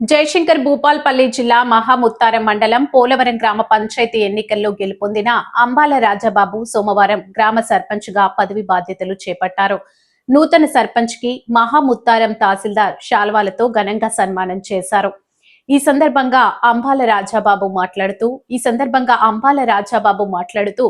జయశంకర్ భూపాల్పల్లి జిల్లా మహాముత్తారం మండలం పోలవరం గ్రామ పంచాయతీ ఎన్నికల్లో గెలుపొందిన అంబాల రాజాబాబు సోమవారం గ్రామ సర్పంచ్గా పదవి బాధ్యతలు చేపట్టారు. నూతన సర్పంచ్కి మహాముత్తారం తహసీల్దార్ శాల్వాలతో ఘనంగా సన్మానం చేశారు. ఈ సందర్భంగా అంబాల రాజాబాబు మాట్లాడుతూ ఈ సందర్భంగా అంబాల రాజాబాబు మాట్లాడుతూ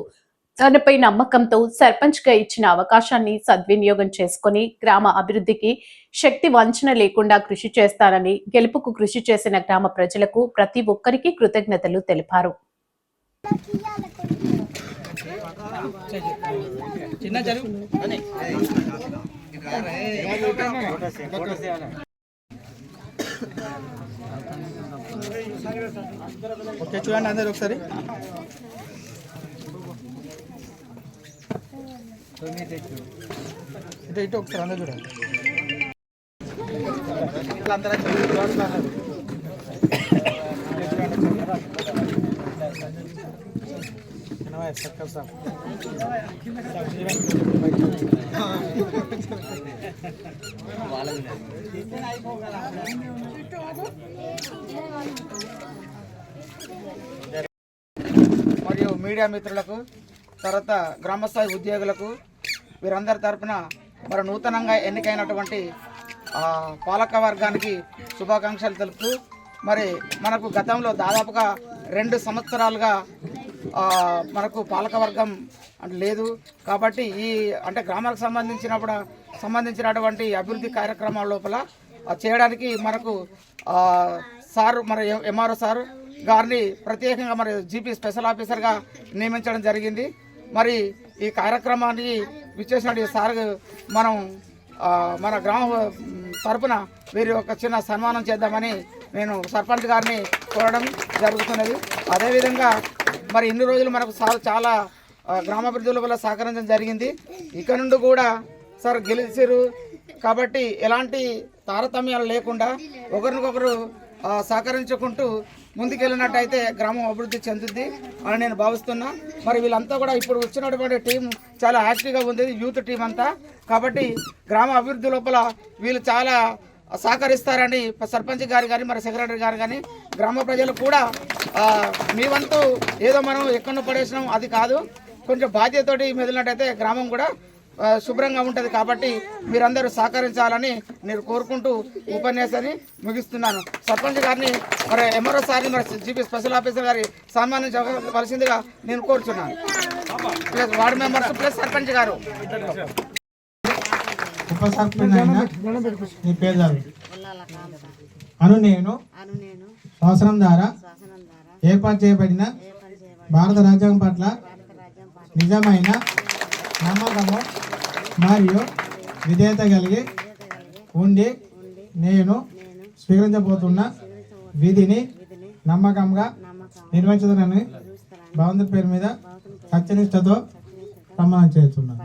తనపై నమ్మకంతో సర్పంచ్గా ఇచ్చిన అవకాశాన్ని సద్వినియోగం చేసుకుని గ్రామ అభివృద్ధికి శక్తి వంచన లేకుండా కృషి చేస్తానని గెలుపుకు కృషి చేసిన గ్రామ ప్రజలకు ప్రతి ఒక్కరికి కృతజ్ఞతలు తెలిపారు. చిన్న ఓకే చూడండి అందరు ఒకసారి ఇటు ఇటు ఒకసారి అందరు చూడండి సర్కల్ సార్ మరియు మీడియా మిత్రులకు తర్వాత గ్రామస్థాయి ఉద్యోగులకు వీరందరి తరపున మరి నూతనంగా ఎన్నికైనటువంటి పాలక వర్గానికి శుభాకాంక్షలు తెలుపుతూ మరి మనకు గతంలో దాదాపుగా రెండు సంవత్సరాలుగా మనకు పాలక వర్గం అంటే లేదు. కాబట్టి ఈ అంటే గ్రామాలకు సంబంధించినప్పుడు సంబంధించినటువంటి అభివృద్ధి కార్యక్రమాల లోపల చేయడానికి మనకు సారు మరి ఎంఆర్ఓ సారు గారిని ప్రత్యేకంగా మరి జీపీ స్పెషల్ ఆఫీసర్గా నియమించడం జరిగింది. మరి ఈ కార్యక్రమానికి విచ్చేసిన సార్ మనం మన గ్రామ తరపున వీరి ఒక చిన్న సన్మానం చేద్దామని నేను సర్పంచ్ గారిని కోరడం జరుగుతున్నది. అదేవిధంగా మరి ఇన్ని రోజులు మనకు చాలా చాలా గ్రామాభివృద్ధుల వల్ల సహకరించడం జరిగింది. ఇక్కడ నుండి కూడా సార్ గెలిచారు. కాబట్టి ఎలాంటి తారతమ్యాలు లేకుండా ఒకరినొకరు సహకరించుకుంటూ ముందుకెళ్ళినట్టయితే గ్రామం అభివృద్ధి చెందుద్ది అని నేను భావిస్తున్నా. మరి వీళ్ళంతా కూడా ఇప్పుడు వచ్చినటువంటి టీం చాలా యాక్టివ్గా ఉంది యూత్ టీం అంతా. కాబట్టి గ్రామ అభివృద్ధి లోపల వీళ్ళు చాలా సహకరిస్తారని సర్పంచ్ గారు కానీ మరి సెక్రటరీ గారు కానీ గ్రామ ప్రజలు కూడా మీ వంతు ఏదో మనం ఎక్కడో పడేసినాం అది కాదు. కొంచెం బాధ్యతతోటి మెదిలినట్టయితే గ్రామం కూడా శుభ్రంగా ఉంటుంది కాబట్టి మీరందరూ సహకరించాలని నేను కోరుకుంటూ ఉపన్యాసాన్ని ముగిస్తున్నాను. సర్పంచ్ గారిని మరి ఎంఆర్ఓ సార్ని మరి జీపీ స్పెషల్ ఆఫీసర్ గారి సన్మానించవలసిందిగా నేను కోరుచున్నాను. Plus ward members plus sarpanch గారు. అను నేను. సంవత్సరం శాసనం ద్వారా ఏర్పాటు చేయబడిన? భారత రాజ్యాంగం పట్ల నిజమైన నమ్మకము మరియు విధేయత కలిగి ఉండి నేను స్వీకరించబోతున్న విధిని నమ్మకంగా నిర్వహించదనని భగవంతుడి పేరు మీద సత్యనిష్టతో ప్రమాణం చేస్తున్నాను.